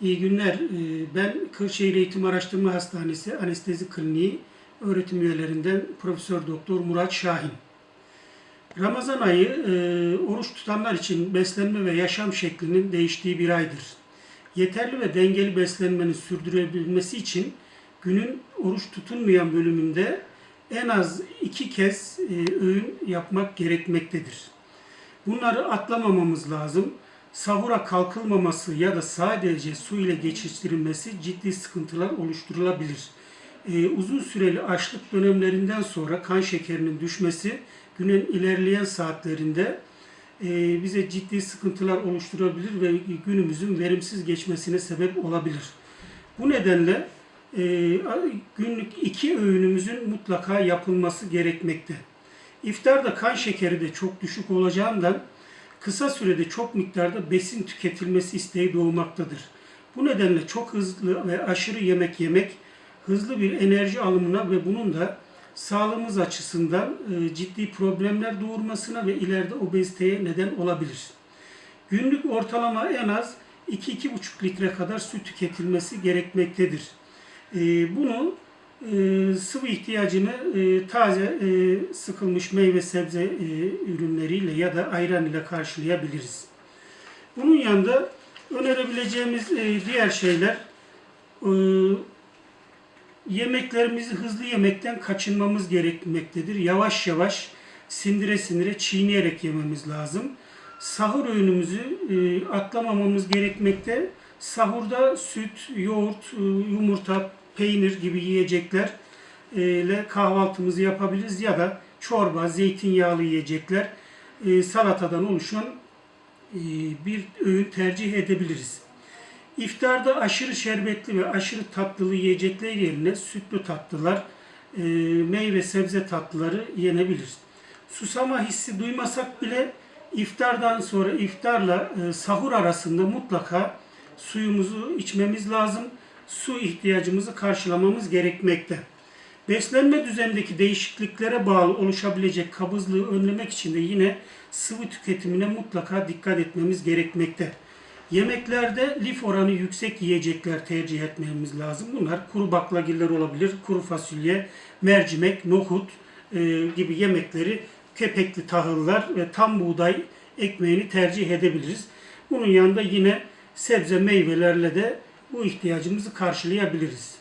İyi günler. Ee, Ben Kırşehir Eğitim Araştırma Hastanesi Anestezi Kliniği öğretim üyelerinden Profesör Doktor Murat Şahin. Ramazan ayı e, oruç tutanlar için beslenme ve yaşam şeklinin değiştiği bir aydır. Yeterli ve dengeli beslenmenin sürdürülebilmesi için günün oruç tutulmayan bölümünde en az iki kez e, öğün yapmak gerekmektedir. Bunları atlamamamız lazım. Sahura kalkılmaması ya da sadece su ile geçiştirilmesi ciddi sıkıntılar oluşturulabilir. Ee, uzun süreli açlık dönemlerinden sonra kan şekerinin düşmesi günün ilerleyen saatlerinde e, bize ciddi sıkıntılar oluşturabilir ve günümüzün verimsiz geçmesine sebep olabilir. Bu nedenle e, günlük iki öğünümüzün mutlaka yapılması gerekmekte. İftarda kan şekeri de çok düşük olacağından kısa sürede çok miktarda besin tüketilmesi isteği doğmaktadır. Bu nedenle çok hızlı ve aşırı yemek yemek hızlı bir enerji alımına ve bunun da sağlığımız açısından e, ciddi problemler doğurmasına ve ileride obeziteye neden olabilir. Günlük ortalama en az 2-2,5 litre kadar su tüketilmesi gerekmektedir. E, Bunu e, sıvı ihtiyacını e, taze e, sıkılmış meyve sebze e, ürünleriyle ya da ayran ile karşılayabiliriz. Bunun yanında önerebileceğimiz diğer şeyler yemeklerimizi hızlı yemekten kaçınmamız gerekmektedir. Yavaş yavaş sindire sindire çiğneyerek yememiz lazım. Sahur öğünümüzü e, atlamamamız gerekmekte. Sahurda süt, yoğurt, yumurta, peynir gibi yiyecekler e, kahvaltımızı yapabiliriz ya da çorba, zeytinyağlı yiyecekler, e, salatadan oluşan e, bir öğün tercih edebiliriz. İftarda aşırı şerbetli ve aşırı tatlılı yiyecekler yerine sütlü tatlılar, meyve sebze tatlıları yenebilir. Susama hissi duymasak bile iftardan sonra iftarla sahur arasında mutlaka suyumuzu içmemiz lazım. Su ihtiyacımızı karşılamamız gerekmekte. Beslenme düzenindeki değişikliklere bağlı oluşabilecek kabızlığı önlemek için de yine sıvı tüketimine mutlaka dikkat etmemiz gerekmekte. Yemeklerde lif oranı yüksek yiyecekler tercih etmemiz lazım. Bunlar kuru baklagiller olabilir, kuru fasulye, mercimek, nohut e, gibi yemekleri, kepekli tahıllar ve tam buğday ekmeğini tercih edebiliriz. Bunun yanında yine sebze meyvelerle de bu ihtiyacımızı karşılayabiliriz.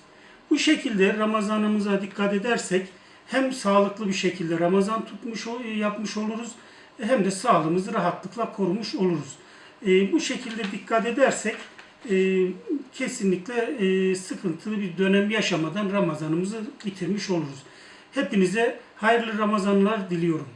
Bu şekilde Ramazanımıza dikkat edersek hem sağlıklı bir şekilde Ramazan tutmuş ol- yapmış oluruz hem de sağlığımızı rahatlıkla korumuş oluruz. E, bu şekilde dikkat edersek e, kesinlikle e, sıkıntılı bir dönem yaşamadan Ramazanımızı bitirmiş oluruz. Hepinize hayırlı Ramazanlar diliyorum.